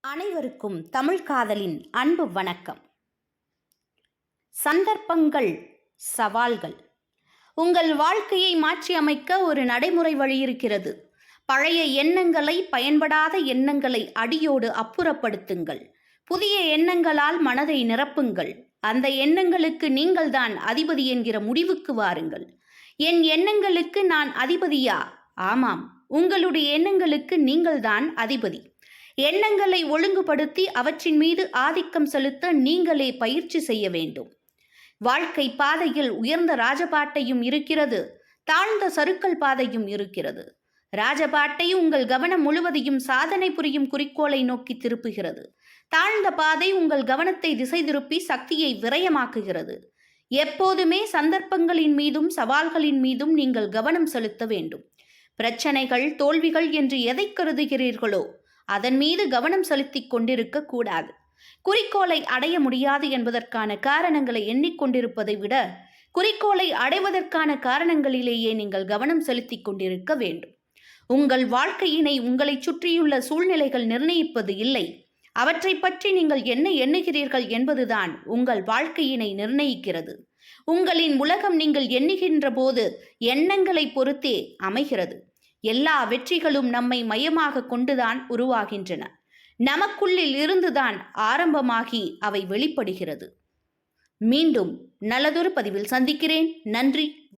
அனைவருக்கும் தமிழ் காதலின் அன்பு வணக்கம். சந்தர்ப்பங்கள் சவால்கள். உங்கள் வாழ்க்கையை மாற்றி அமைக்க ஒரு நடைமுறை வழி இருக்கிறது. பழைய எண்ணங்களை பயன்படாத எண்ணங்களை அடியோடு அப்புறப்படுத்துங்கள். புதிய எண்ணங்களால் மனதை நிரப்புங்கள். அந்த எண்ணங்களுக்கு நீங்கள்தான் அதிபதி என்கிற முடிவுக்கு வாருங்கள். என் எண்ணங்களுக்கு நான் அதிபதியா? ஆமாம். உங்களுடைய எண்ணங்களுக்கு நீங்கள்தான் அதிபதி. எண்ணங்களை ஒழுங்குபடுத்தி அவற்றின் மீது ஆதிக்கம் செலுத்த நீங்களே பயிற்சி செய்ய வேண்டும். வாழ்க்கை பாதையில் உயர்ந்த ராஜபாட்டையும் இருக்கிறது. தாழ்ந்த சருக்கள் பாதையும் இருக்கிறது. ராஜபாட்டை உங்கள் கவனம் முழுவதையும் சாதனை புரியும் குறிக்கோளை நோக்கி திருப்புகிறது. தாழ்ந்த பாதை உங்கள் கவனத்தை திசை திருப்பி சக்தியை விரயமாக்குகிறது. எப்போதுமே சந்தர்ப்பங்களின் மீதும் சவால்களின் மீதும் நீங்கள் கவனம் செலுத்த வேண்டும். பிரச்சனைகள் தோல்விகள் என்று எதை கருதுகிறீர்களோ அதன் மீது கவனம் செலுத்திக் கொண்டிருக்க கூடாது. குறிக்கோளை அடைய முடியாது என்பதற்கான காரணங்களை எண்ணிக்கொண்டிருப்பதை விட குறிக்கோளை அடைவதற்கான காரணங்களிலேயே நீங்கள் கவனம் செலுத்திக் கொண்டிருக்க வேண்டும். உங்கள் வாழ்க்கையினை உங்களை சுற்றியுள்ள சூழ்நிலைகள் நிர்ணயிப்பது இல்லை. அவற்றை பற்றி நீங்கள் என்ன எண்ணுகிறீர்கள் என்பதுதான் உங்கள் வாழ்க்கையினை நிர்ணயிக்கிறது. உங்களின் உலகம் நீங்கள் எண்ணுகின்ற போது எண்ணங்களை பொறுத்தே அமைகிறது. எல்லா வெற்றிகளும் நம்மை மையமாக கொண்டுதான் உருவாகின்றன. நமக்குள்ளில் இருந்துதான் ஆரம்பமாகி அவை வெளிப்படுகிறது. மீண்டும் நல்லதொரு பதிவில் சந்திக்கிறேன். நன்றி.